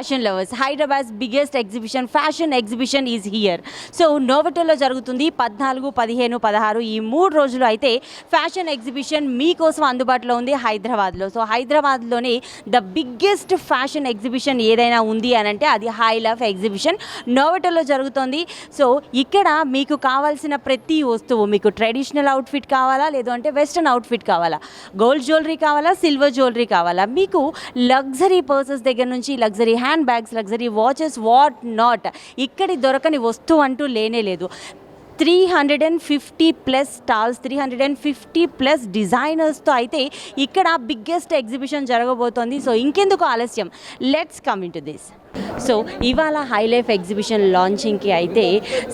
Fashion lovers Hyderabad biggest exhibition fashion exhibition is here so నోవటోలో జరుగుతుంది పద్నాలుగు పదిహేను పదహారు ఈ మూడు రోజులు అయితే ఫ్యాషన్ ఎగ్జిబిషన్ మీకోసం అందుబాటులో ఉంది హైదరాబాద్లో. సో హైదరాబాద్లోనే ద బిగ్గెస్ట్ ఫ్యాషన్ ఎగ్జిబిషన్ ఏదైనా ఉంది అని అంటే అది హై లవ్ ఎగ్జిబిషన్ నోవటోలో జరుగుతుంది. సో ఇక్కడ మీకు కావాల్సిన ప్రతి వస్తువు మీకు ట్రెడిషనల్ అవుట్ఫిట్ కావాలా లేదు అంటే వెస్ట్రన్ అవుట్ఫిట్ కావాలా? గోల్డ్ జ్యువెలరీ కావాలా సిల్వర్ జ్యువెలరీ కావాలా? మీకు లగ్జరీ పర్సెస్ దగ్గర నుంచి luxury hand bags luxury watches what not. ఇక్కడి దొరకని వస్తువు అంటూ లేనే లేదు. Three hundred and fifty plus stalls three hundred and fifty plus డిజైనర్స్తో అయితే ఇక్కడ బిగ్గెస్ట్ ఎగ్జిబిషన్ జరగబోతోంది. సో ఇంకెందుకు ఆలస్యం? Let's come in to this. So ఇవాళ హై లైఫ్ ఎగ్జిబిషన్ లాంచింగ్కి అయితే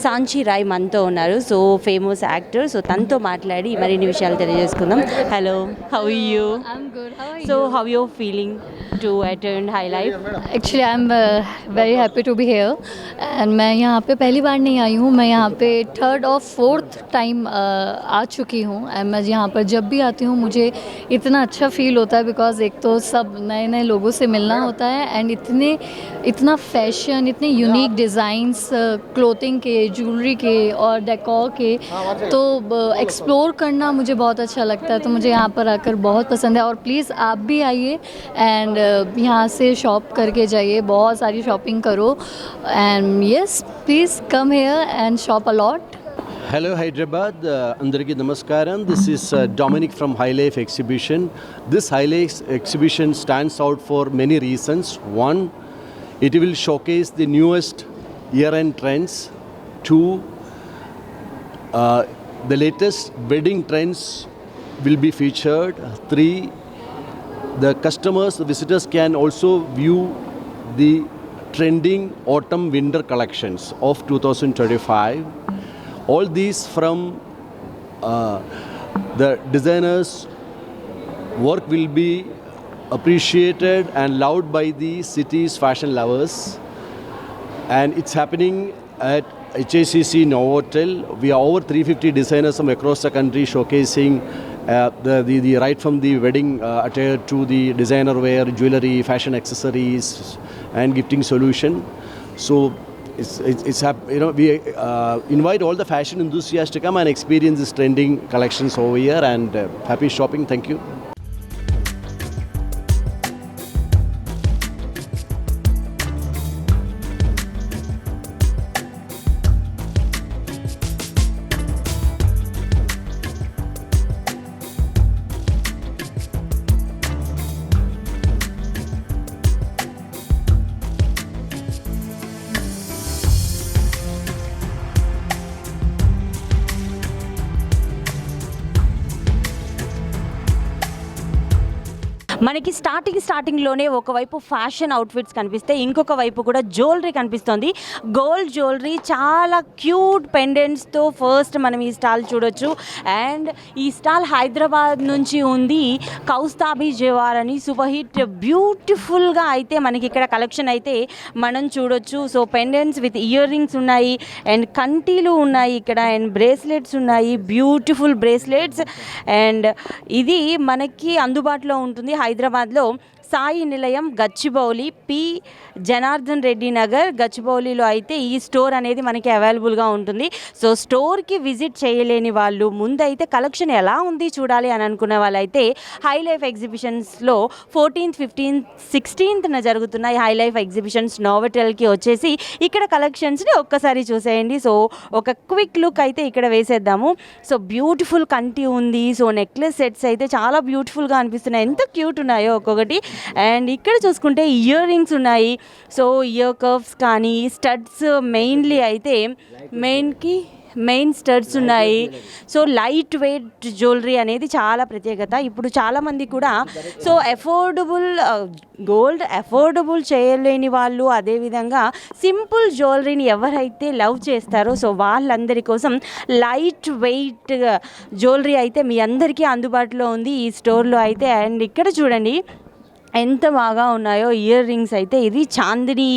సాంచి రాయ్ మనతో ఉన్నారు సో ఫేమస్ యాక్టర్ సో తనతో మాట్లాడి మరిన్ని విషయాలు తెలియజేసుకుందాం hello how you I'm good. How are so you? How you feeling to attend Hi Life Actually, I'm uh, very happy to be here. And मैं यहाँ पे पहली बार नहीं आई हूँ मैं यहाँ पे थर्ड और फोर्थ टाइम आ चुकी हूँ एंड मैं यहाँ पर जब भी आती हूँ मुझे इतना अच्छा फील होता है बिकॉज एक तो सब नए नए लोगों से मिलना होता है एंड इतने इतना फैशन इतने यूनिक डिज़ाइंस क्लोथिंग के ज्वेलरी के और डेकोर के तो एक्सप्लोर करना मुझे बहुत अच्छा लगता है तो मुझे यहाँ पर आकर बहुत पसंद है और प्लीज़ आप भी आइए एंड यहाँ से शॉप करके जाइए बहुत सारी शॉपिंग करो and yes please come here and shop a lot hello Hyderabad అందరికీ నమస్కారం this is Dominic from Hi Life exhibition this Hi Life exhibition stands out for many reasons one It will showcase the newest year-end trends to uh, the latest wedding trends will be featured. Three, the customers, the visitors can also view the trending autumn winter collections of 2025. All these from uh, the designers work will be appreciated and loved by the city's fashion lovers and it's happening at HACC Novotel. We are over 350 designers from across the country showcasing uh, the, the, the right from the wedding uh, attire to the designer wear, jewelry, fashion accessories, and gifting solution. So it's, it's, it's you know we uh, invite all the fashion enthusiasts to come and experience this trending collections over here and uh, happy shopping. Thank you. మనకి starting స్టార్టింగ్లోనే ఒకవైపు fashion outfits కనిపిస్తే ఇంకొక వైపు కూడా jewellery కనిపిస్తుంది. Gold jewellery చాలా cute పెండెంట్స్తో ఫస్ట్ మనం ఈ స్టాల్ చూడొచ్చు. అండ్ ఈ స్టాల్ హైదరాబాద్ నుంచి ఉంది. కౌస్తాబీ జవార్ అని సూపర్ హిట్ బ్యూటిఫుల్గా అయితే మనకి ఇక్కడ కలెక్షన్ అయితే మనం చూడొచ్చు. So pendants with ear rings ఉన్నాయి. అండ్ కంటీలు ఉన్నాయి ఇక్కడ. అండ్ బ్రేస్లెట్స్ ఉన్నాయి. బ్యూటిఫుల్ బ్రేస్లెట్స్ అండ్ ఇది మనకి అందుబాటులో ఉంటుంది. హైదరాబాద్లో సాయి నిలయం గచ్చిబౌలి పి. జనార్దన్ రెడ్డి నగర్ గచ్చిబౌలిలో అయితే ఈ స్టోర్ అనేది మనకి అవైలబుల్గా ఉంటుంది. సో స్టోర్కి విజిట్ చేయలేని వాళ్ళు ముందైతే కలెక్షన్ ఎలా ఉంది చూడాలి అని అనుకున్న వాళ్ళైతే హై లైఫ్ ఎగ్జిబిషన్స్లో ఫోర్టీన్త్ ఫిఫ్టీన్త్ సిక్స్టీన్త్న జరుగుతున్న ఈ హై లైఫ్ ఎగ్జిబిషన్స్. నోవెటల్కి వచ్చేసి ఇక్కడ కలెక్షన్స్ని ఒక్కసారి చూసేయండి. సో ఒక క్విక్ లుక్ అయితే ఇక్కడ వేసేద్దాము. సో బ్యూటిఫుల్ కంటి ఉంది. సో నెక్లెస్ సెట్స్ అయితే చాలా బ్యూటిఫుల్గా అనిపిస్తున్నాయి. ఎంత క్యూట్ ఉన్నాయో ఒక్కొక్కటి. అండ్ ఇక్కడ చూసుకుంటే ఇయర్ రింగ్స్ ఉన్నాయి. సో ఇయర్ కర్వ్స్ కానీ స్టడ్స్ మెయిన్లీ అయితే మెయిన్కి మెయిన్ స్టడ్స్ ఉన్నాయి. సో లైట్ వెయిట్ జ్యువెలరీ అనేది చాలా ప్రత్యేకత. ఇప్పుడు చాలామంది కూడా సో అఫోర్డబుల్ గోల్డ్ అఫోర్డబుల్ చేయలేని వాళ్ళు అదేవిధంగా సింపుల్ జ్యువెలరీని ఎవరైతే లవ్ చేస్తారో సో వాళ్ళందరి కోసం లైట్ వెయిట్ జ్యువెలరీ అయితే మీ అందరికీ అందుబాటులో ఉంది ఈ స్టోర్లో అయితే. అండ్ ఇక్కడ చూడండి ఎంత బాగా ఉన్నాయో ఇయర్ రింగ్స్ అయితే ఇది చాందిని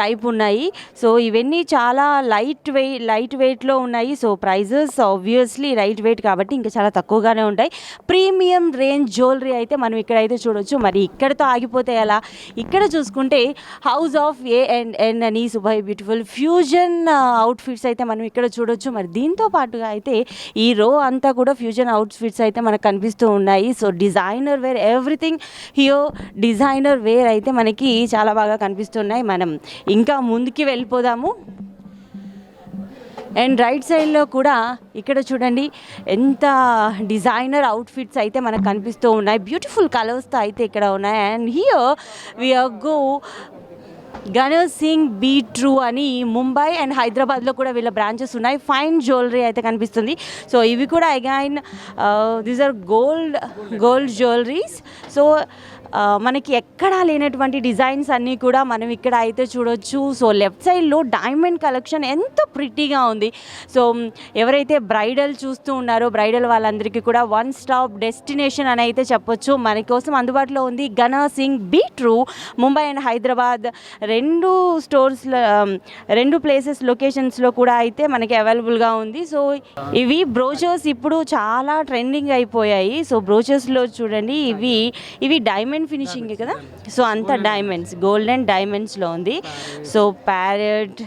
టైప్ ఉన్నాయి. సో ఇవన్నీ చాలా లైట్ వెయిట్ లైట్ వెయిట్లో ఉన్నాయి. So prices obviously light weight కాబట్టి ఇంకా చాలా తక్కువగానే ఉంటాయి. ప్రీమియం రేంజ్ జ్యువెలరీ అయితే మనం ఇక్కడైతే చూడొచ్చు. మరి ఇక్కడతో ఆగిపోతే ఎలా? ఇక్కడ చూసుకుంటే house of A and N అని సుభాయ్ బ్యూటిఫుల్ ఫ్యూజన్ అవుట్ఫిట్స్ అయితే మనం ఇక్కడ చూడొచ్చు. మరి దీంతో పాటుగా అయితే ఈ రో అంతా కూడా ఫ్యూజన్ అవుట్ఫిట్స్ అయితే మనకు కనిపిస్తూ ఉన్నాయి. So designer wear everything here designer wear అయితే మనకి చాలా బాగా కనిపిస్తున్నాయి. మనం ఇంకా ముందుకి వెళ్ళిపోదాము. అండ్ రైట్ సైడ్లో కూడా ఇక్కడ చూడండి ఎంత డిజైనర్ అవుట్ఫిట్స్ అయితే మనకు కనిపిస్తూ ఉన్నాయి. బ్యూటిఫుల్ కలర్స్తో అయితే ఇక్కడ ఉన్నాయి. And here we are go Ganesh Singh be true అని ముంబై అండ్ హైదరాబాద్లో కూడా వీళ్ళ బ్రాంచెస్ ఉన్నాయి. ఫైన్ జ్యువెలరీ అయితే కనిపిస్తుంది. సో ఇవి కూడా again these are gold gold jewelleries so మనకి ఎక్కడా లేనటువంటి డిజైన్స్ అన్నీ కూడా మనం ఇక్కడ అయితే చూడొచ్చు. సో లెఫ్ట్ సైడ్లో డైమండ్ కలెక్షన్ ఎంత ప్రిటీగా ఉంది. సో ఎవరైతే బ్రైడల్ చూస్తూ ఉన్నారో బ్రైడల్ వాళ్ళందరికీ కూడా వన్ స్టాప్ డెస్టినేషన్ అని అయితే చెప్పొచ్చు. మన కోసం అందుబాటులో ఉంది Ghana Singh be true Mumbai and Hyderabad రెండు స్టోర్స్ రెండు ప్లేసెస్ లొకేషన్స్లో కూడా అయితే మనకి అవైలబుల్గా ఉంది. సో ఇవి బ్రోచర్స్ ఇప్పుడు చాలా ట్రెండింగ్ అయిపోయాయి. సో బ్రోచర్స్లో చూడండి ఇవి ఇవి డైమండ్ ఫినిషింగ్ కదా? సో అంత డైమండ్స్ గోల్డెన్ డైమండ్స్లో ఉంది. సో ప్యారెట్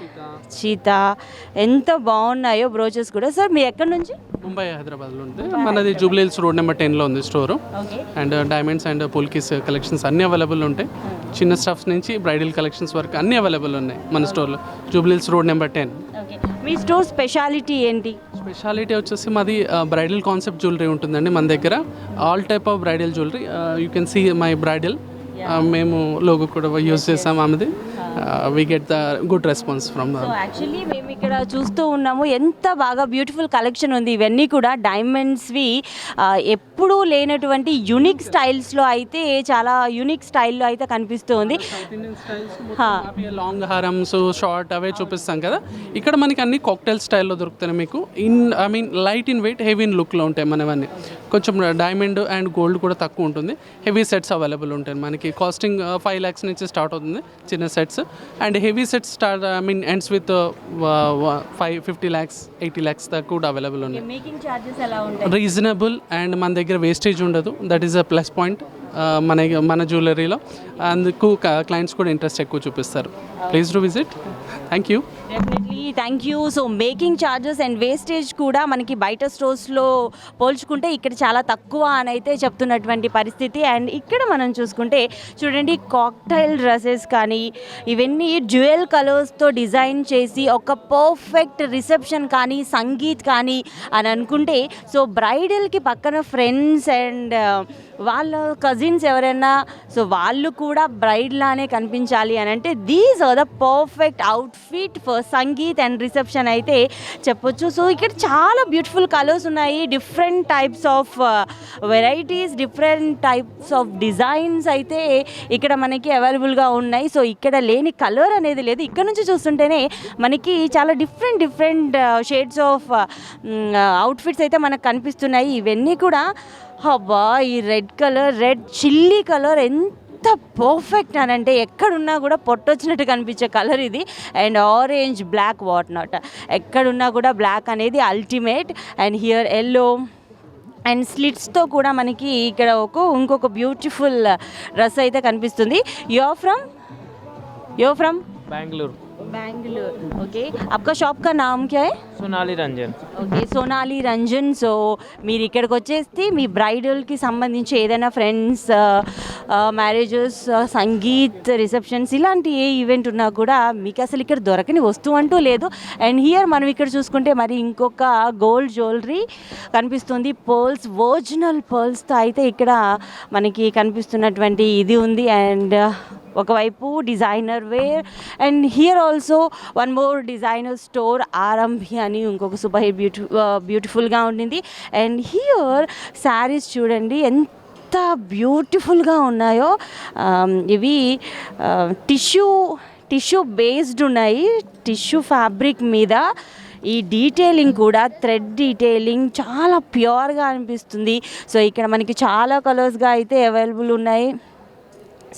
చీతా ఎంత బాగున్నాయో బ్రోచెస్ కూడా. సార్ మీరు ఎక్కడి నుంచి? ముంబై హైదరాబాద్లో ఉంది మనది జూబ్లీహిల్స్ రోడ్ నెంబర్ టెన్లో ఉంది store. And diamonds and polkis collections అన్నీ అవైలబుల్ ఉంటాయి. చిన్న స్టఫ్స్ నుంచి బ్రైడల్ కలెక్షన్స్ వరకు అన్నీ అవైలబుల్ ఉన్నాయి మన స్టోర్లో. Jubilee Hills road number ten. మీ స్టోర్ స్పెషాలిటీ ఏంటి? స్పెషాలిటీ వచ్చేసి మాది బ్రైడల్ కాన్సెప్ట్ జ్యువెలరీ ఉంటుందండి మన దగ్గర. All type of bridal jewellery you can see my bridal మేము లోగో కూడా యూజ్ చేసాం ఆమెది. We get the good response from so actually మేము ఇక్కడ చూస్తూ ఉన్నాము. ఎంత బాగా బ్యూటిఫుల్ కలెక్షన్ ఉంది. ఇవన్నీ కూడా డైమండ్స్వి ఎప్పుడూ లేనటువంటి యునిక్ స్టైల్స్లో అయితే చాలా యునిక్ స్టైల్లో అయితే కనిపిస్తూ ఉంది. లాంగ్ హారమ్స్ షార్ట్ అవే చూపిస్తాం కదా. ఇక్కడ మనకి అన్ని కాక్టైల్ స్టైల్లో దొరుకుతాయి మీకు. In I mean light in weight heavy in లుక్లో ఉంటాయి మనవన్నీ. కొంచెం డైమండ్ అండ్ గోల్డ్ కూడా తక్కువ ఉంటుంది. హెవీ సెట్స్ అవైలబుల్ ఉంటాయి. మనకి కాస్టింగ్ ఫైవ్ ల్యాక్స్ నుంచి స్టార్ట్ అవుతుంది. చిన్న sets and heavy sets start I mean ends with five fifty lakhs eighty lakhs దాకా కూడా అవైలబుల్ ఉన్నాయి. రీజనబుల్ అండ్ మన దగ్గర వేస్టేజ్ ఉండదు. That is a plus point మన మన జ్యువెలరీలో అందుకు క్లయింట్స్ కూడా ఇంట్రెస్ట్ ఎక్కువ చూపిస్తారు. Please to visit thank you definitely thank you so making charges and wastage కూడా మనకి బయట స్టోర్స్లో పోల్చుకుంటే ఇక్కడ చాలా తక్కువ అని అయితే చెప్తున్నటువంటి పరిస్థితి. అండ్ ఇక్కడ మనం చూసుకుంటే చూడండి కాక్టైల్ డ్రెస్సెస్ కానీ ఇవన్నీ జ్యువెల్ కలర్స్తో డిజైన్ చేసి ఒక పర్ఫెక్ట్ రిసెప్షన్ కానీ సంగీత్ కానీ అని అనుకుంటే సో బ్రైడల్కి పక్కన ఫ్రెండ్స్ అండ్ uh, వాళ్ళ కజిన్స్ ఎవరైనా సో వాళ్ళు కూడా బ్రైడ్ లానే కనిపించాలి అని అంటే these are the perfect outfit for sangeet and reception అయితే చెప్పొచ్చు. సో ఇక్కడ చాలా బ్యూటిఫుల్ కలర్స్ ఉన్నాయి. Different types of varieties different types of designs అయితే ఇక్కడ మనకి అవైలబుల్గా ఉన్నాయి. సో ఇక్కడ లేని కలర్ అనేది లేదు. ఇక్కడ నుంచి చూస్తుంటేనే మనకి చాలా different different shades of outfits అయితే మనకు కనిపిస్తున్నాయి. ఇవన్నీ కూడా అబ్బా ఈ red colour red chilli colour ఎంత ఎంత పర్ఫెక్ట్ అని అంటే ఎక్కడున్నా కూడా పొట్టొచ్చినట్టు కనిపించే కలర్ ఇది. And orange black what not ఎక్కడున్నా కూడా బ్లాక్ అనేది ultimate and here yellow and స్లిట్స్తో కూడా మనకి ఇక్కడ ఒక ఇంకొక బ్యూటిఫుల్ డ్రెస్ అయితే కనిపిస్తుంది. You from you from Bengaluru Bangalore okay आपका शॉप का नाम क्या है सोनाली रंजन ఓకే సోనాలి రంజన్ సో మీరు ఇక్కడికి వచ్చేస్తే మీ బ్రైడల్కి సంబంధించి ఏదైనా ఫ్రెండ్స్ మ్యారేజెస్ సంగీత్ రిసెప్షన్స్ ఇలాంటి ఏ ఈవెంట్ ఉన్నా కూడా మీకు అసలు ఇక్కడ దొరకని వస్తువు అంటూ లేదు అండ్ హియర్ మనం ఇక్కడ చూసుకుంటే మరి ఇంకొక గోల్డ్ జ్యువెలరీ కనిపిస్తుంది పర్ల్స్ ఒరిజినల్ పర్ల్స్తో అయితే ఇక్కడ మనకి కనిపిస్తున్నటువంటి ఇది ఉంది అండ్ ఒకవైపు designer wear and here also one more designer store Aarambhi అని ఇంకొక సూపర్ బ్యూటి బ్యూటిఫుల్గా ఉండింది. అండ్ హియర్ శారీస్ చూడండి ఎంత బ్యూటిఫుల్గా ఉన్నాయో. ఇవి టిష్యూ టిష్యూ బేస్డ్ ఉన్నాయి. టిష్యూ ఫ్యాబ్రిక్ మీద ఈ డీటెయిలింగ్ కూడా థ్రెడ్ డీటెయిలింగ్ చాలా ప్యూర్గా అనిపిస్తుంది. సో ఇక్కడ మనకి చాలా కలర్స్గా అయితే అవైలబుల్ ఉన్నాయి.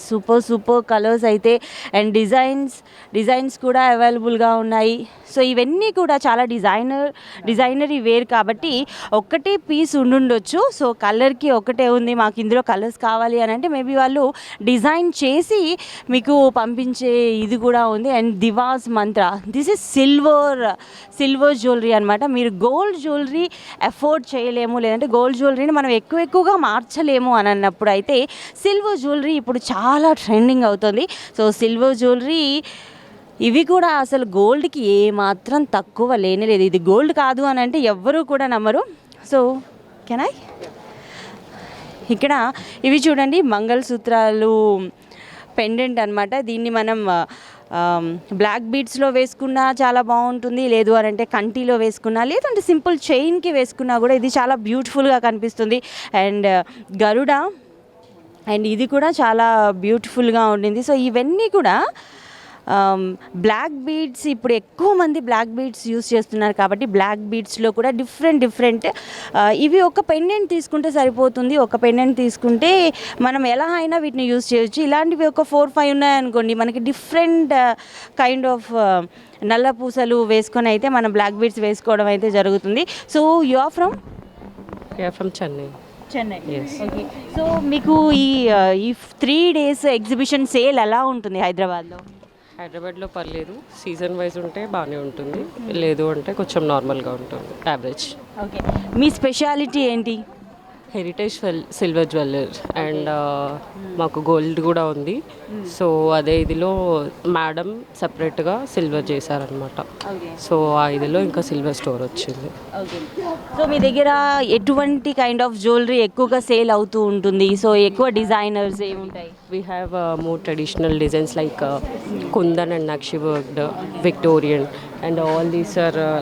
సూపర్ సూపర్ కలర్స్ అయితే. అండ్ డిజైన్స్ డిజైన్స్ కూడా అవైలబుల్గా ఉన్నాయి. సో ఇవన్నీ కూడా చాలా డిజైనర్ డిజైనరీ వేర్ కాబట్టి ఒక్కటే పీస్ ఉండుండొచ్చు. సో కలర్కి ఒకటే ఉంది మాకు ఇందులో కలర్స్ కావాలి అని అంటే మేబీ వాళ్ళు డిజైన్ చేసి మీకు పంపించే ఇది కూడా ఉంది. And Divas Mantra this is silver silver jewellery అనమాట మీరు గోల్డ్ జ్యువెలరీ అఫోర్డ్ చేయలేము లేదంటే గోల్డ్ జ్యువెలరీని మనం ఎక్కువ ఎక్కువగా మార్చలేము అని అన్నప్పుడు అయితే సిల్వర్ జ్యువెలరీ ఇప్పుడు చాలా చాలా ట్రెండింగ్ అవుతుంది. సో సిల్వర్ జ్యువెలరీ ఇవి కూడా అసలు గోల్డ్కి ఏమాత్రం తక్కువ లేనేలేదు ఇది గోల్డ్ కాదు అని అంటే ఎవ్వరూ కూడా నమ్మరు. సో కెన్ ఐ ఇక్కడ ఇవి చూడండి మంగళసూత్రాలు పెండెంట్ అనమాట దీన్ని మనం బ్లాక్ బీడ్స్లో వేసుకున్నా చాలా బాగుంటుంది. లేదు అని అంటే కంటిలో వేసుకున్నా లేదంటే సింపుల్ చైన్కి వేసుకున్నా కూడా ఇది చాలా బ్యూటిఫుల్గా కనిపిస్తుంది. అండ్ గరుడ అండ్ ఇది కూడా చాలా బ్యూటిఫుల్గా ఉండింది. సో ఇవన్నీ కూడా బ్లాక్ బీడ్స్ ఇప్పుడు ఎక్కువ మంది బ్లాక్ బీడ్స్ యూస్ చేస్తున్నారు కాబట్టి బ్లాక్ బీడ్స్లో కూడా డిఫరెంట్ డిఫరెంట్ ఇవి ఒక పెండెంట్ తీసుకుంటే సరిపోతుంది. ఒక పెండెంట్ తీసుకుంటే మనం ఎలా అయినా వీటిని యూస్ చేయొచ్చు. ఇలాంటివి ఒక ఫోర్ ఫైవ్ ఉన్నాయనుకోండి మనకి డిఫరెంట్ కైండ్ ఆఫ్ నల్ల పూసలు వేసుకొని అయితే మనం బ్లాక్ బీడ్స్ వేసుకోవడం అయితే జరుగుతుంది. So you are from? Yeah, from Chennai. Chennai. Okay so మీకు ఈ ఈ త్రీ డేస్ ఎగ్జిబిషన్ సేల్ ఎలా ఉంటుంది హైదరాబాద్లో? హైదరాబాద్లో పర్లేదు. సీజన్ వైజ్ ఉంటే బాగానే ఉంటుంది. లేదు అంటే కొంచెం నార్మల్గా ఉంటుంది. యావరేజ్ ఓకే మీ స్పెషాలిటీ ఏంటి? హెరిటేజ్ సిల్వర్ జ్యువెలర్ అండ్ మాకు గోల్డ్ కూడా ఉంది. సో అదే ఇదిలో మేడం సపరేట్గా సిల్వర్ చేశారనమాట సో ఆ ఇదిలో ఇంకా సిల్వర్ స్టోర్ వచ్చింది. సో మీ దగ్గర ఎటువంటి కైండ్ ఆఫ్ జ్యువెలరీ ఎక్కువగా సేల్ అవుతూ ఉంటుంది? సో ఎక్కువ డిజైనర్స్ ఏముంటాయి? We have uh, more traditional designs like uh, Kundan and Nakshi worked, uh, Victorian, and all these are uh,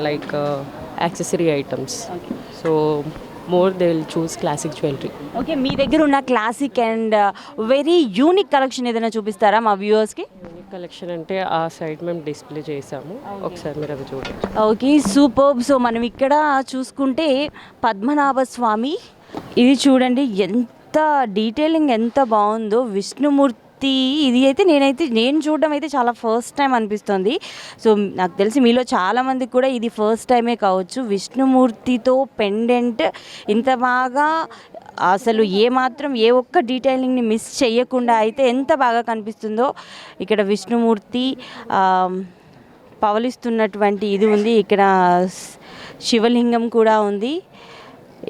more they will choose classic jewelry. Okay మీ దగ్గర ఉన్న classic and very unique collection ఏదైనా చూపిస్తారా మా వ్యూవర్స్కి collection అంటే ఆ side మేము display చేసాము ఒకసారి మీరు అవి చూడండి. ఓకే సూపర్ సో మనం ఇక్కడ చూసుకుంటే పద్మనాభ స్వామి ఇది చూడండి ఎంత డీటెయిలింగ్ ఎంత బాగుందో. విష్ణుమూర్తి ఇది అయితే నేనైతే నేను చూడడం అయితే చాలా ఫస్ట్ టైం అనిపిస్తుంది. సో నాకు తెలిసి మీలో చాలామందికి కూడా ఇది ఫస్ట్ టైమే కావచ్చు. విష్ణుమూర్తితో పెండెంట్ ఇంత బాగా అసలు ఏ మాత్రం ఏ ఒక్క డీటెయిలింగ్ని మిస్ చేయకుండా అయితే ఎంత బాగా కనిపిస్తుందో ఇక్కడ విష్ణుమూర్తి పవలిస్తున్నటువంటి ఇది ఉంది. ఇక్కడ శివలింగం కూడా ఉంది.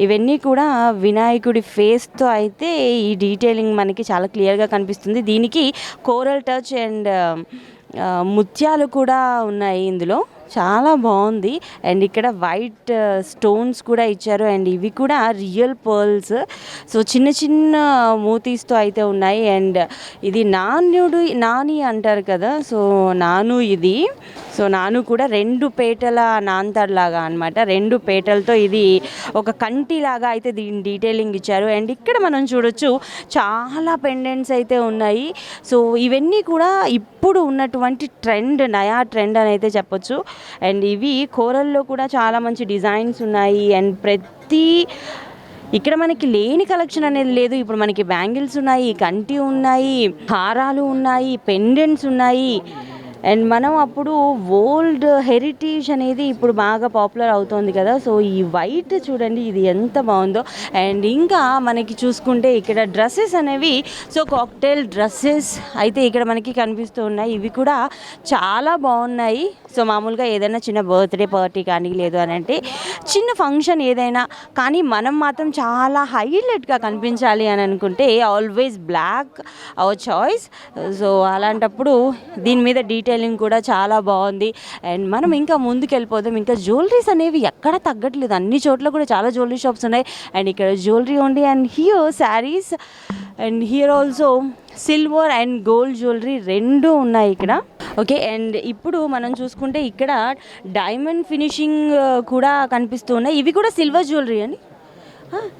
ఇవన్నీ కూడా వినాయకుడి ఫేస్తో అయితే ఈ డీటెయిలింగ్ మనకి చాలా క్లియర్గా కనిపిస్తుంది. దీనికి కోరల్ టచ్ అండ్ ముత్యాలు కూడా ఉన్నాయి ఇందులో. చాలా బాగుంది. అండ్ ఇక్కడ వైట్ uh, స్టోన్స్ కూడా ఇచ్చారు. అండ్ ఇవి కూడా రియల్ పర్ల్స్ సో చిన్న చిన్న మూతీస్తో అయితే ఉన్నాయి. అండ్ ఇది నాణ్యుడు నాని అంటారు కదా. సో నాను ఇది. సో నాను కూడా రెండు పేటల నాంతర్లాగా అనమాట రెండు పేటలతో ఇది ఒక కంటిలాగా అయితే దీని డీటెయిలింగ్ ఇచ్చారు. అండ్ ఇక్కడ మనం చూడొచ్చు చాలా పెండెంట్స్ అయితే ఉన్నాయి. సో ఇవన్నీ కూడా ఇప్పుడు ఉన్నటువంటి ట్రెండ్ నయా ట్రెండ్ అని అయితే చెప్పొచ్చు. అండ్ ఇవి కోరల్లో కూడా చాలా మంచి డిజైన్స్ ఉన్నాయి. అండ్ ప్రతి ఇక్కడ మనకి లేని కలెక్షన్ అనేది లేదు. ఇప్పుడు మనకి బ్యాంగిల్స్ ఉన్నాయి కంటి ఉన్నాయి హారాలు ఉన్నాయి పెండెంట్స్ ఉన్నాయి. అండ్ మనం అప్పుడు ఓల్డ్ హెరిటేజ్ అనేది ఇప్పుడు బాగా పాపులర్ అవుతోంది కదా. సో ఈ వైట్ చూడండి ఇది ఎంత బాగుందో. అండ్ ఇంకా మనకి చూసుకుంటే ఇక్కడ డ్రెస్సెస్ అనేవి సో కాక్టైల్ డ్రెస్సెస్ అయితే ఇక్కడ మనకి కనిపిస్తూ ఉన్నాయి. ఇవి కూడా చాలా బాగున్నాయి. సో మామూలుగా ఏదైనా చిన్న బర్త్డే పార్టీ కానీ లేదు అని అంటే చిన్న ఫంక్షన్ ఏదైనా కానీ మనం మాత్రం చాలా హైలైట్గా కనిపించాలి అని అనుకుంటే always black our choice so అలాంటప్పుడు దీని మీద డీటెయిలింగ్ కూడా చాలా బాగుంది. అండ్ మనం ఇంకా ముందుకు వెళ్ళిపోదాం ఇంకా జ్యువెలరీస్ అనేవి ఎక్కడ తగ్గట్లేదు. అన్ని చోట్ల కూడా చాలా జ్యువెలరీ షాప్స్ ఉన్నాయి. అండ్ ఇక్కడ జ్యువెలరీ ఉంది and here saris and here also silver and gold jewellery రెండు ఉన్నాయి ఇక్కడ. ఓకే అండ్ ఇప్పుడు మనం చూసుకుంటే ఇక్కడ డైమండ్ ఫినిషింగ్ uh, కూడా కనిపిస్తూ ఉన్నాయి. ఇవి కూడా సిల్వర్ జ్యువెలరీ అని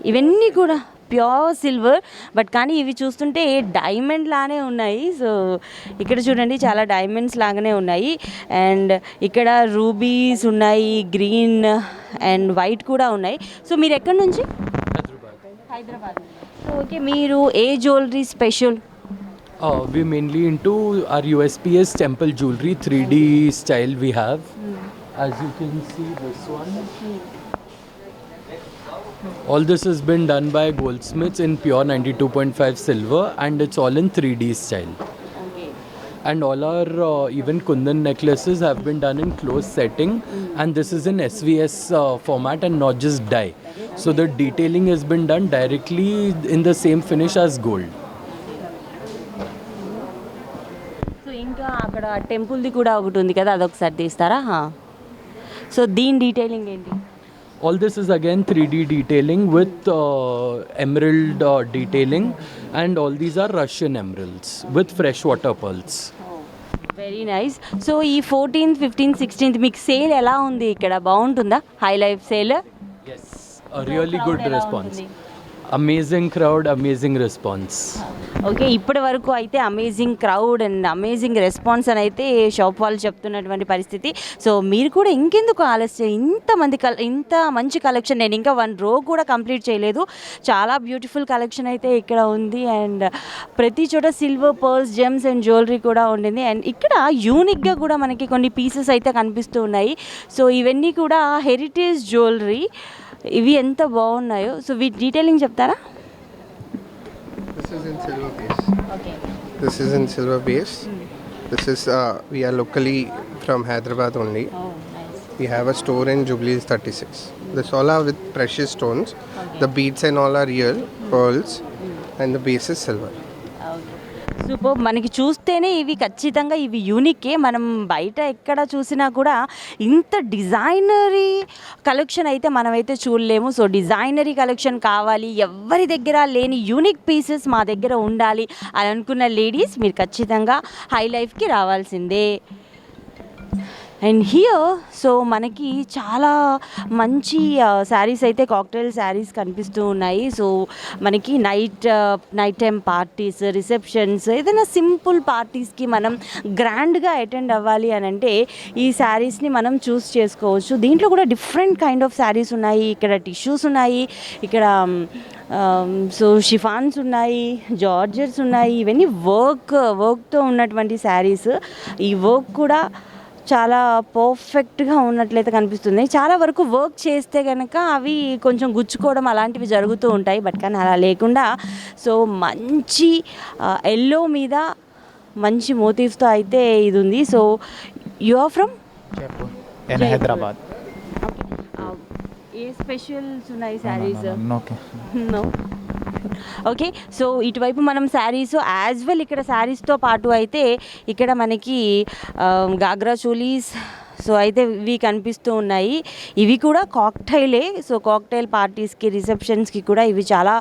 ఇవన్నీ కూడా ప్యూర్ సిల్వర్. బట్ కానీ ఇవి చూస్తుంటే డైమండ్ లానే ఉన్నాయి. సో ఇక్కడ చూడండి చాలా డైమండ్స్ లాగానే ఉన్నాయి. అండ్ ఇక్కడ రూబీస్ ఉన్నాయి గ్రీన్ అండ్ వైట్ కూడా ఉన్నాయి. సో మీరు ఎక్కడి నుంచి? హైదరాబాద్. సో ఓకే మీరు ఏ jewellery special? Uh, we mainly into our USP is temple jewelry, 3D style we have. As you can see, this one. All this has been done by goldsmiths in pure 92.5 silver and it's all in 3D style. And all our uh, even kundan necklaces have been done in close setting and this is in SVS uh, format and not just dye. So the detailing has been done directly in the same finish as gold. So ఇంకా అక్కడ టెంపుల్ది కూడా ఒకటి ఉంది కదా అదొకసారి తీస్తారా. So దీని detailing ఏంటి All this is again 3D detailing with uh, emerald uh, detailing, and all these are Russian emeralds with freshwater pearls. Very nice so ఈ ఫోర్టీన్త్ ఫిఫ్టీన్త్ సిక్స్టీన్త్ మీకు సేల్ ఎలా ఉంది ఇక్కడ బాగుంటుందా Hi Life sale Yes, a really good amazing crowd amazing response okay ఇప్పటి వరకు అయితే amazing crowd and amazing response అని అయితే షాప్ వాళ్ళు చెప్తున్నటువంటి పరిస్థితి. సో మీరు కూడా ఇంకెందుకు ఆలస్యం? ఇంతమంది కల ఇంత మంచి కలెక్షన్ నేను ఇంకా వన్ రో కూడా కంప్లీట్ చేయలేదు. చాలా బ్యూటిఫుల్ కలెక్షన్ అయితే ఇక్కడ ఉంది. అండ్ ప్రతి చోట silver pearls gems and jewellery కూడా ఉండింది. అండ్ ఇక్కడ యూనిక్గా కూడా మనకి కొన్ని పీసెస్ అయితే కనిపిస్తూ ఉన్నాయి. సో ఇవన్నీ కూడా హెరిటేజ్ జ్యువెలరీ ఇవి ఎంత బాగున్నాయో సో వీటి డీటెయిలింగ్ చెప్తారా This is in silver base. This is in silver base. This is uh, we are locally from Hyderabad only. We have a store in Jubilees 36. This all are with precious stones. The beads and all are real pearls, and the base is silver. Super మనకి చూస్తేనే ఇవి ఖచ్చితంగా ఇవి యూనికే మనం బయట ఎక్కడ చూసినా కూడా ఇంత డిజైనరీ కలెక్షన్ అయితే మనమైతే చూడలేము. సో డిజైనరీ కలెక్షన్ కావాలి. ఎవరి దగ్గర లేని యూనిక్ పీసెస్ మా దగ్గర ఉండాలి అని అనుకున్న లేడీస్ మీరు ఖచ్చితంగా హై లైఫ్కి రావాల్సిందే. అండ్ హియర్ సో మనకి చాలా మంచి uh, శారీస్ అయితే కాక్టైల్ శారీస్ కనిపిస్తూ ఉన్నాయి. సో మనకి night night time parties receptions ఏదైనా సింపుల్ పార్టీస్కి మనం గ్రాండ్గా అటెండ్ అవ్వాలి అని అంటే ఈ శారీస్ని మనం చూస్ చేసుకోవచ్చు. దీంట్లో కూడా డిఫరెంట్ కైండ్ ఆఫ్ శారీస్ ఉన్నాయి. ఇక్కడ టిష్యూస్ ఉన్నాయి. ఇక్కడ um, um, సో షిఫాన్స్ ఉన్నాయి జార్జర్స్ ఉన్నాయి. ఇవన్నీ వర్క్ వర్క్తో ఉన్నటువంటి శారీస్ ఈ వర్క్ కూడా చాలా పర్ఫెక్ట్గా ఉన్నట్లయితే కనిపిస్తుంది. చాలా వరకు వర్క్ చేస్తే కనుక అవి కొంచెం గుచ్చుకోవడం అలాంటివి జరుగుతూ ఉంటాయి. బట్ కానీ అలా లేకుండా సో మంచి ఎల్లో మీద మంచి మోటివ్స్తో అయితే ఇది ఉంది. So you are from Hyderabad. ఏ స్పెషల్స్ ఉన్నాయి శారీస్. నో. ఓకే సో ఇటువైపు మనం శారీస్ యాజ్ వెల్ ఇక్కడ శారీస్తో పాటు అయితే ఇక్కడ మనకి గాగ్రా చోలీస్ సో అయితే ఇవి కనిపిస్తూ ఉన్నాయి. ఇవి కూడా కాక్టైలే సో కాక్టైల్ పార్టీస్కి రిసెప్షన్స్కి కూడా ఇవి చాలా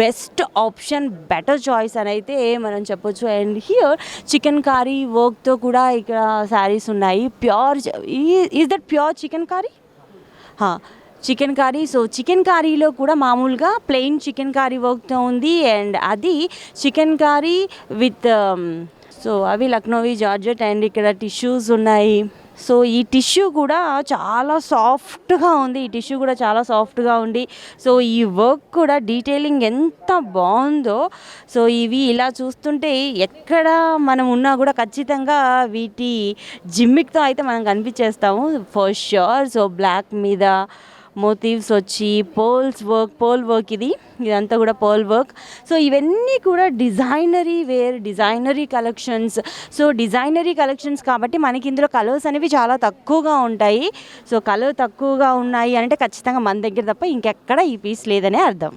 బెస్ట్ ఆప్షన్ బెటర్ చాయిస్ అని అయితే మనం చెప్పొచ్చు. అండ్ హియర్ చికెన్ కారీ వర్క్తో కూడా ఇక్కడ శారీస్ ఉన్నాయి. Pure is that pure chikankari chikankari. So chicken కర్రీలో కూడా మామూలుగా ప్లెయిన్ చికెన్ కర్రీ వర్క్తో ఉంది. అండ్ అది chikankari with um, so అవి లక్నోవి జార్జెట్ అండ్ ఇక్కడ టిష్యూస్ ఉన్నాయి. సో ఈ టిష్యూ కూడా చాలా సాఫ్ట్గా ఉంది. ఈ టిష్యూ కూడా చాలా సాఫ్ట్గా ఉంది. సో ఈ వర్క్ కూడా డీటెయిలింగ్ ఎంత బాగుందో. సో ఇవి ఇలా చూస్తుంటే ఎక్కడ మనం ఉన్నా కూడా ఖచ్చితంగా వీటి జిమ్మిక్తో అయితే మనం కనిపించేస్తాము. ఫర్ ష్యూర్ సో బ్లాక్ మీద మోటివ్స్ వచ్చి పోల్స్ వర్క్ పోల్ వర్క్ ఇది. ఇదంతా కూడా పోల్ వర్క్ సో ఇవన్నీ కూడా designery wear designery collections so designery collections కాబట్టి మనకి ఇందులో కలర్స్ అనేవి చాలా తక్కువగా ఉంటాయి. సో కలర్ తక్కువగా ఉన్నాయి అంటే ఖచ్చితంగా మన దగ్గర తప్ప ఇంకెక్కడ ఈ పీస్ లేదనే అర్థం.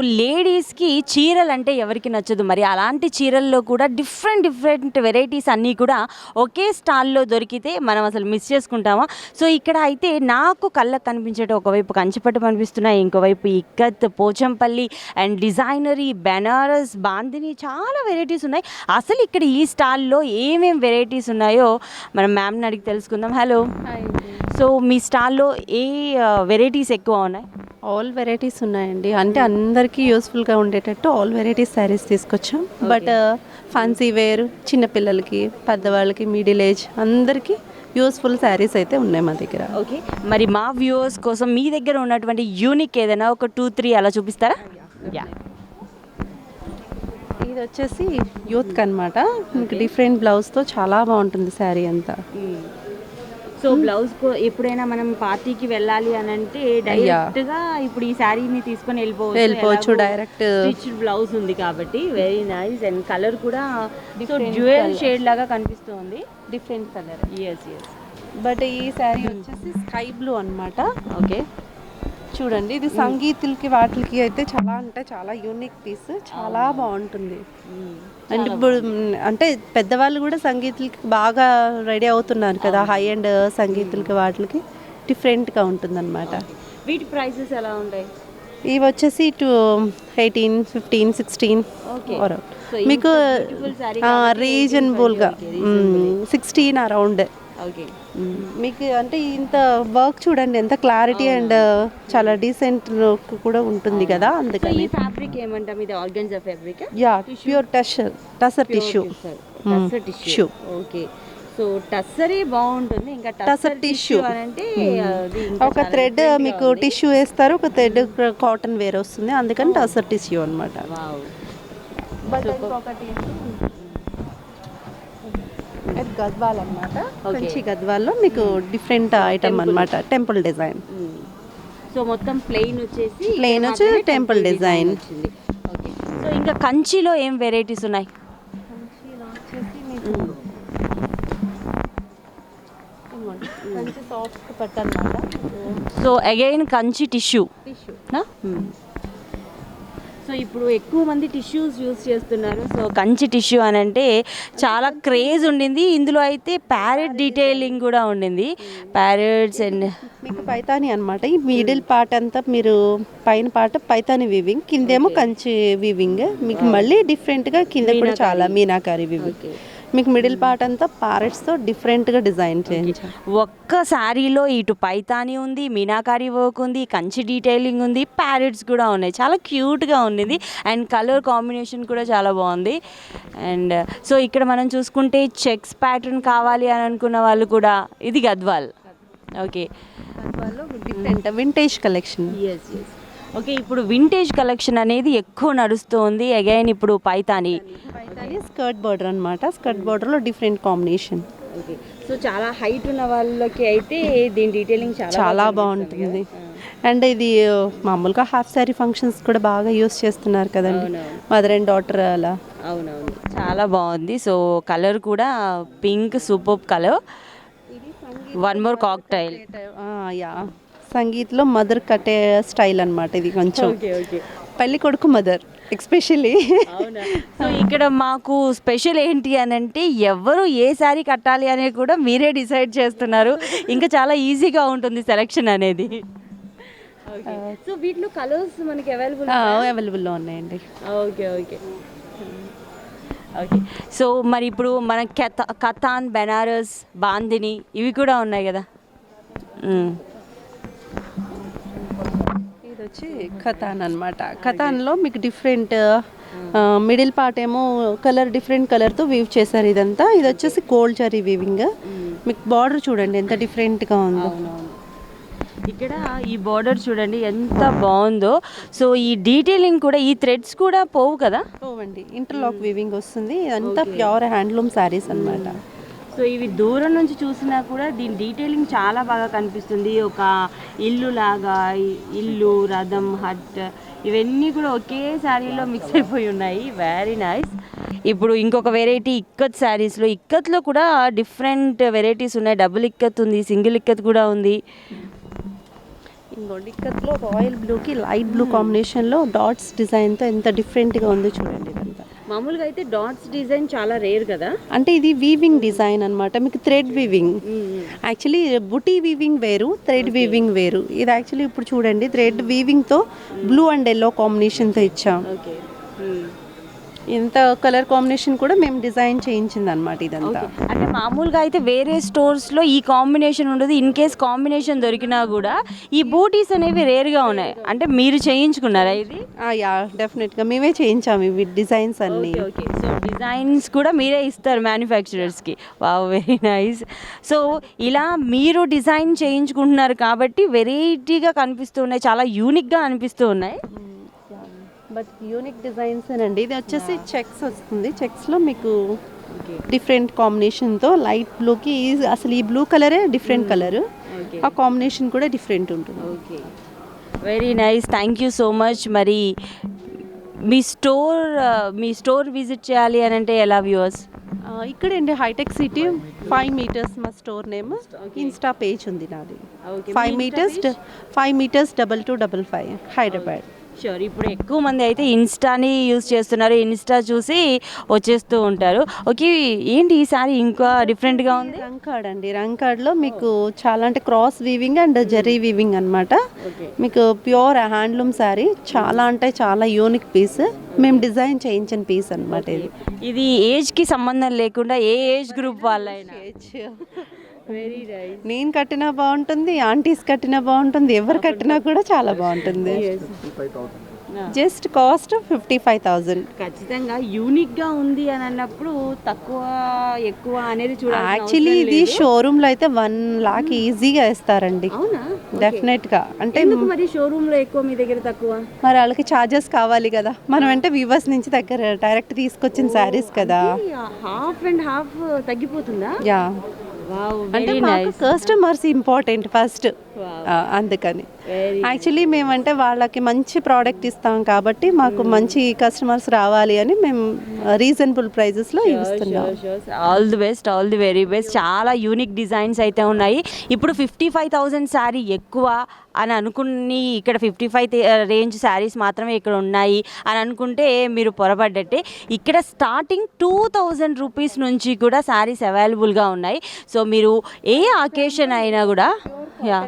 లేడీస్కి చీరలు అంటే ఎవరికి నచ్చదు. మరి అలాంటి చీరల్లో కూడా డిఫరెంట్ డిఫరెంట్ వెరైటీస్ అన్నీ కూడా ఒకే స్టాల్లో దొరికితే మనం అసలు మిస్ చేసుకుంటామా? సో ఇక్కడ అయితే నాకు కళ్ళకు కనిపించేట ఒకవైపు కంచిపట్టు కనిపిస్తున్నాయి ఇంకోవైపు ఇక్కత్ పోచంపల్లి అండ్ డిజైనరీ బెనారస్ బాందిని చాలా వెరైటీస్ ఉన్నాయి. అసలు ఇక్కడ ఈ స్టాల్లో ఏమేం వెరైటీస్ ఉన్నాయో మనం మ్యామ్ని అడిగి తెలుసుకుందాం. హలో. సో మీ స్టాల్లో ఏ వెరైటీస్ ఎక్కువ ఉన్నాయి? ఆల్ వెరైటీస్ ఉన్నాయండి. అంటే అందరికీ యూస్ఫుల్గా ఉండేటట్టు ఆల్ వెరైటీస్ శారీస్ తీసుకొచ్చాం. బట్ ఫ్యాన్సీ వేర్ చిన్నపిల్లలకి పెద్దవాళ్ళకి మిడిల్ ఏజ్ అందరికీ యూస్ఫుల్ శారీస్ అయితే ఉన్నాయి మా దగ్గర. ఓకే. మరి మా వ్యూవర్స్ కోసం మీ దగ్గర ఉన్నటువంటి యూనిక్ ఏదైనా ఒక టూ త్రీ అలా చూపిస్తారా? యా ఇది వచ్చేసి యూత్కి అనమాట మీకు డిఫరెంట్ బ్లౌజ్తో చాలా బాగుంటుంది శారీ అంతా. సో బ్లౌజ్ ఎప్పుడైనా మనం పార్టీకి వెళ్ళాలి అని అంటే డైరెక్ట్గా ఇప్పుడు ఈ శారీని తీసుకొని వెళ్ళిపోవచ్చు. వెళ్ళిపోవచ్చు, direct. స్టిచ్డ్ బ్లౌజ్ ఉంది కాబట్టి వెరీ నైస్ అండ్ కలర్ కూడా జ్యువెల్ షేడ్ లాగా కనిపిస్తుంది. Different colour yes yes but ఈ శారీ వచ్చేసి స్కై బ్లూ అనమాట ఓకే చూడండి ఇది సంగీతులకి వాటికి అయితే చాలా అంటే చాలా యూనిక్ పీస్ చాలా బాగుంటుంది. అండ్ ఇప్పుడు అంటే పెద్దవాళ్ళు కూడా సంగీతులకి బాగా రెడీ అవుతున్నారు కదా హై అండ్ సంగీతులకి వాటికి డిఫరెంట్గా ఉంటుంది అనమాట వీటి ప్రైసెస్ ఎలా ఉంటాయి? ఇవి వచ్చేసి టూ ఎయిటీన్ ఫిఫ్టీన్ సిక్స్టీన్ మీకు రీజనబుల్గా సిక్స్టీన్ అరౌండ్ ఓకే. మీకు అంటే ఇంత వర్క్ చూడండి ఎంత క్లారిటీ అండ్ చాలా డీసెంట్ లుక్ కూడా ఉంటుంది కదా ఈ అందుకని ఫ్యాబ్రిక్ ఏమంటాం? ఇది organza fabric yeah pure tussar tussar tissue tussar tissue. Okay so టస్సరే బాగుంటుంది. ఇంకా టసర్ టస్సర్ టిష్యూ అంటే ఒక థ్రెడ్ మీకు. టిష్యూ వేస్తారు ఒక థ్రెడ్ కాటన్ వేర్ వస్తుంది. అందుకని టసర్ టిష్యూ అనమాట వావ్ గద్వాల్ అనమాట. మంచి గద్వాల్లో మీకు డిఫరెంట్ ఐటమ్ అన్నమాట టెంపుల్ డిజైన్ సో మొత్తం ప్లెయిన్ వచ్చేసి ఇక్కడ వచ్చి design. వచ్చింది. ఓకే. సో ఇంకా కంచిలో ఏం వెరైటీస్ ఉన్నాయి? మంచి సాఫ్ట్ పట్టు అనమాట so again Kanchi tissue so ఇప్పుడు ఎక్కువ మంది టిష్యూస్ యూస్ చేస్తున్నారు. సో కంచి టిష్యూ అని అంటే చాలా క్రేజ్ ఉండింది. ఇందులో అయితే ప్యారెట్ డీటెయిలింగ్ కూడా ఉండింది. ప్యారెట్స్ అండ్ మీకు పైతాని అనమాట ఈ మిడిల్ పార్ట్ అంతా మీరు పైన పార్ట్ పైతాని వీవింగ్ కిందేమో కంచి వీవింగ్ మీకు మళ్ళీ డిఫరెంట్గా కింద కూడా చాలా మీనాకారి వీవింగ్ మీకు మిడిల్ పార్ట్ అంతా ప్యారెట్స్తో డిఫరెంట్గా డిజైన్ చేయించాం ఒక్క శారీలో ఇటు పైతాని ఉంది మీనాకారి వర్క్ ఉంది కంచి డీటెయిలింగ్ ఉంది ప్యారెట్స్ కూడా ఉన్నాయి. చాలా క్యూట్గా ఉండింది. అండ్ కలర్ కాంబినేషన్ కూడా చాలా బాగుంది. అండ్ సో ఇక్కడ మనం చూసుకుంటే చెక్స్ ప్యాటర్న్ కావాలి అని అనుకున్న వాళ్ళు కూడా ఇది Gadwal. Okay different vintage collection yes yes okay ఇప్పుడు వింటేజ్ కలెక్షన్ అనేది ఎక్కువ నడుస్తుంది. అగైన్ ఇప్పుడు పైతాని. పైతాని స్కర్ట్ బార్డర్ అనమాట స్కర్ట్ బార్డర్లో డిఫరెంట్ కాంబినేషన్ ఓకే సో చాలా హైట్ ఉన్న వాళ్ళకి అయితే దీని డీటెయిలింగ్ చాలా చాలా బాగా బాగుంటుంది. అండ్ ఇది మామూలుగా హాఫ్ శారీ ఫంక్షన్స్ కూడా బాగా యూస్ చేస్తున్నారు కదండి. మదర్ అండ్ డాటర్ అలా. అవునవును. చాలా బాగుంది. సో కలర్ కూడా pink super colour one more cocktail yeah సంగీత్లో mother కట్టే స్టైల్ అన్నమాట ఇది కొంచెం. Okay okay. పెళ్ళి కొడుకు మదర్ ఎక్స్పెషల్లీ అవునా? సో ఇక్కడ మాకు స్పెషల్ ఏంటి అని అంటే ఎవరు ఏ శారీ కట్టాలి అనేది కూడా మీరే డిసైడ్ చేస్తున్నారు. ఇంకా చాలా ఈజీగా ఉంటుంది సెలెక్షన్ అనేది. సో వీటిలో కలర్స్ మనకి అవైలబుల్ అవైలబుల్లో ఉన్నాయండి. Okay okay. ఓకే. సో మరి ఇప్పుడు మన కథ కథాన్ బెనారస్ బాందిని ఇవి కూడా ఉన్నాయి కదా? వచ్చి ఖతాన్ అనమాట ఖతాన్లో మీకు డిఫరెంట్ మిడిల్ పార్ట్ ఏమో కలర్ డిఫరెంట్ కలర్తో వీవ్ చేశారు ఇదంతా. ఇది వచ్చేసి గోల్డ్ జరీ వీవింగ్ మీకు బార్డర్ చూడండి ఎంత డిఫరెంట్గా ఉందో. ఇక్కడ ఈ బార్డర్ చూడండి ఎంత బాగుందో. సో ఈ డీటెయిలింగ్ కూడా ఈ థ్రెడ్స్ కూడా పోవు కదా? పోవండి. ఇంటర్లాక్ వీవింగ్ వస్తుంది. ఇదంతా ప్యూర్ హ్యాండ్లూమ్ శారీస్ అన్నమాట. సో ఇవి దూరం నుంచి చూసినా కూడా దీని డీటెయిలింగ్ చాలా బాగా కనిపిస్తుంది. ఒక ఇల్లు లాగా ఇల్లు రథం హట్ ఇవన్నీ కూడా ఒకే శారీలో మిక్స్ అయిపోయి ఉన్నాయి. వెరీ నైస్ ఇప్పుడు ఇంకొక వెరైటీ ఇక్కత్ శారీస్లో ఇక్కత్లో కూడా డిఫరెంట్ వెరైటీస్ ఉన్నాయి. డబుల్ ఇక్కత్ ఉంది సింగిల్ ఇక్కత్ కూడా ఉంది. ఇంకోటి ఇక్కత్లో రాయల్ బ్లూకి లైట్ బ్లూ కాంబినేషన్లో డాట్స్ డిజైన్తో ఎంత డిఫరెంట్గా ఉందో చూడండి ఇదంతా. మామూలుగా అయితే డాట్స్ డిజైన్ చాలా రేర్ కదా? అంటే ఇది వీవింగ్ డిజైన్ అన్నమాట. మీకు thread weaving actually buti weaving వేరు థ్రెడ్ వీవింగ్ వేరు. ఇది యాక్చువల్లీ ఇప్పుడు చూడండి థ్రెడ్ వీవింగ్తో బ్లూ అండ్ ఎల్లో కాంబినేషన్తో ఇచ్చాం. ఓకే. ఇంత కలర్ కాంబినేషన్ కూడా మేము డిజైన్ చేయించింది అనమాట ఇదంతా అంటే మామూలుగా అయితే వేరే స్టోర్స్లో ఈ కాంబినేషన్ ఉండదు. ఇన్ కేస్ కాంబినేషన్ దొరికినా కూడా ఈ బూటీస్ అనేవి రేర్గా ఉన్నాయి. అంటే మీరు చేయించుకున్నారా ఇది? యా డెఫినెట్గా మేమే చేయించాము ఇవి డిజైన్స్ అన్నీ. ఓకే సో డిజైన్స్ కూడా మీరే ఇస్తారు మ్యానుఫ్యాక్చరర్స్కి వావ్ వెరీ నైస్ సో ఇలా మీరు డిజైన్ చేయించుకుంటున్నారు కాబట్టి వెరైటీగా కనిపిస్తూ ఉన్నాయి. చాలా యూనిక్గా అనిపిస్తూ ఉన్నాయి. బట్ యూనిక్ డిజైన్స్ అండి ఇది వచ్చేసి చెక్స్ వస్తుంది. చెక్స్లో మీకు డిఫరెంట్ కాంబినేషన్తో లైట్ బ్లూకి అసలు ఈ బ్లూ కలరే డిఫరెంట్ కలర్. ఆ కాంబినేషన్ కూడా డిఫరెంట్ ఉంటుంది. Okay very nice thank you so much మరి మీ స్టోర్ మీ స్టోర్ విజిట్ చేయాలి అని అంటే ఎలా వ్యూవర్స్ ఇక్కడండి హైటెక్ సిటీ. ఫైవ్ మీటర్స్ మా స్టోర్ నేమ్. ఇన్స్టా పేజ్ ఉంది నాది. Five Metres Five Metres double two double five Hyderabad sure ఇప్పుడు ఎక్కువ మంది అయితే ఇన్స్టాని యూస్ చేస్తున్నారు. ఇన్స్టా చూసి వచ్చేస్తూ ఉంటారు. ఓకే ఏంటి ఈసారి ఇంకా డిఫరెంట్గా ఉంది? రంకాడ్ అండి. రంకాడ్లో మీకు చాలా అంటే cross weaving and zari weaving అన్నమాట. మీకు ప్యూర్ హ్యాండ్లూమ్ శారీ చాలా అంటే చాలా యూనిక్ పీస్ మేము డిజైన్ చేయించిన పీస్ అన్నమాట ఇది. ఇది ఏజ్కి సంబంధం లేకుండా ఏ ఏజ్ గ్రూప్ వాళ్ళైనా? వెరీ నైస్ నేను కట్టినా బాగుంటుంది ఆంటీస్ కట్టినా బాగుంటుంది ఎవరు కట్టినా కూడా చాలా బాగుంటుంది. Just cost fifty five thousand ఖచ్చితంగా యూనిక్గా ఉంది అని అన్నప్పుడు తక్కువ ఎక్కువ అనేది చూడాలి యాక్చువల్లీ ఇది షోరూంలో అయితే వన్ లాక్ ఈజీగా ఇస్తారండి. డెఫినెట్గా అంటే మరి షోరూంలో ఎక్కువ మీ దగ్గర తక్కువ? మరి వాళ్ళకి ఛార్జెస్ కావాలి కదా. మనం అంటే వివర్స్ నుంచి దగ్గర డైరెక్ట్ తీసుకొచ్చిన శారీస్ కదా. హాఫ్ అండ్ హాఫ్ తగ్గిపోతుందా? యా అంటే కస్టమర్స్ ఇంపార్టెంట్ ఫస్ట్ అందుకని. యాక్చువల్లీ మేమంటే వాళ్ళకి మంచి ప్రోడక్ట్ ఇస్తాం కాబట్టి మాకు మంచి కస్టమర్స్ రావాలి అని మేము రీజనబుల్ ప్రైజెస్లో ఇస్తున్నాం. All the best all the very best చాలా యూనిక్ డిజైన్స్ అయితే ఉన్నాయి. ఇప్పుడు ఫిఫ్టీ ఫైవ్ థౌజండ్ శారీ ఎక్కువ అని అనుకుని ఇక్కడ ఫిఫ్టీ ఫైవ్ రేంజ్ శారీస్ మాత్రమే ఇక్కడ ఉన్నాయి అని అనుకుంటే మీరు పొరపడ్డట్టే ఇక్కడ స్టార్టింగ్ టూ థౌజండ్ రూపీస్ నుంచి కూడా శారీస్ అవైలబుల్గా ఉన్నాయి. సో మీరు ఏ అకేషన్ అయినా కూడా yeah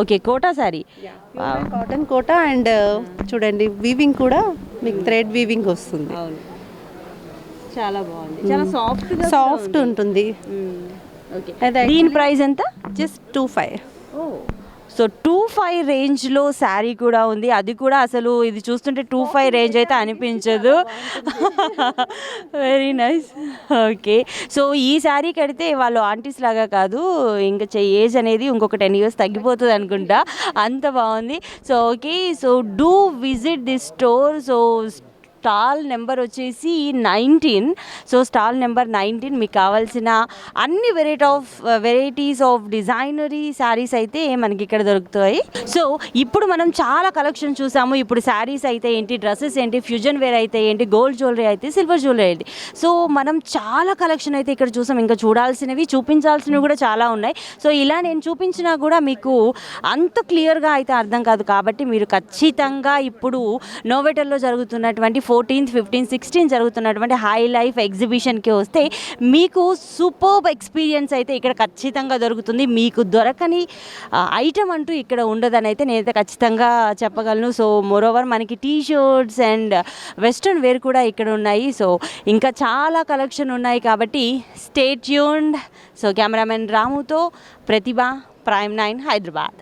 okay Kota sari cotton Kota and చూడండి వీవింగ్ కూడా మీకు థ్రెడ్ వీవింగ్ వస్తుంది. చాలా బాగుంది. చాలా సాఫ్ట్ సాఫ్ట్ ఉంటుంది. అది దీని ప్రైస్ ఎంత? Just two five so two five రేంజ్లో శారీ కూడా ఉంది. అది కూడా అసలు ఇది చూస్తుంటే టూ ఫైవ్ రేంజ్ అయితే అనిపించదు. వెరీ నైస్ ఓకే సో ఈ శారీ కడితే వాళ్ళు ఆంటీస్ లాగా కాదు. ఇంకా ఏజ్ అనేది ఇంకొక టెన్ ఇయర్స్ తగ్గిపోతుంది అనుకుంటా. అంత బాగుంది. So okay so do visit this store so stall number వచ్చేసి nineteen. So stall number nineteen మీకు కావాల్సిన అన్ని variety of varieties of designery saris అయితే మనకి ఇక్కడ దొరుకుతాయి. సో ఇప్పుడు మనం చాలా కలెక్షన్ చూసాము. ఇప్పుడు శారీస్ అయితే ఏంటి డ్రెస్సెస్ ఏంటి ఫ్యూజన్ వేర్ అయితే ఏంటి గోల్డ్ జ్యువెలరీ అయితే సిల్వర్ జ్యువెలరీ అయితే. సో మనం చాలా కలెక్షన్ అయితే ఇక్కడ చూసాం. ఇంకా చూడాల్సినవి చూపించాల్సినవి కూడా చాలా ఉన్నాయి. సో ఇలా నేను చూపించినా కూడా మీకు అంత క్లియర్గా అయితే అర్థం కాదు. కాబట్టి మీరు ఖచ్చితంగా ఇప్పుడు నోవేటర్లో జరుగుతున్నటువంటి ఫోర్ ఫోర్టీన్త్ ఫిఫ్టీన్ సిక్స్టీన్ జరుగుతున్నటువంటి హై లైఫ్ ఎగ్జిబిషన్కి వస్తే మీకు సూపర్బ్ ఎక్స్పీరియన్స్ అయితే ఇక్కడ ఖచ్చితంగా దొరుకుతుంది. మీకు దొరకని ఐటమ్ అంటూ ఇక్కడ ఉండదని అయితే నేనైతే ఖచ్చితంగా చెప్పగలను. సో మోరోవర్ మనకి T shirts and western wear కూడా ఇక్కడ ఉన్నాయి. సో ఇంకా చాలా కలెక్షన్ ఉన్నాయి కాబట్టి స్టేట్ ట్యూన్డ్ సో కెమెరామెన్ రాముతో ప్రతిభ ప్రైమ్ నైన్ హైదరాబాద్.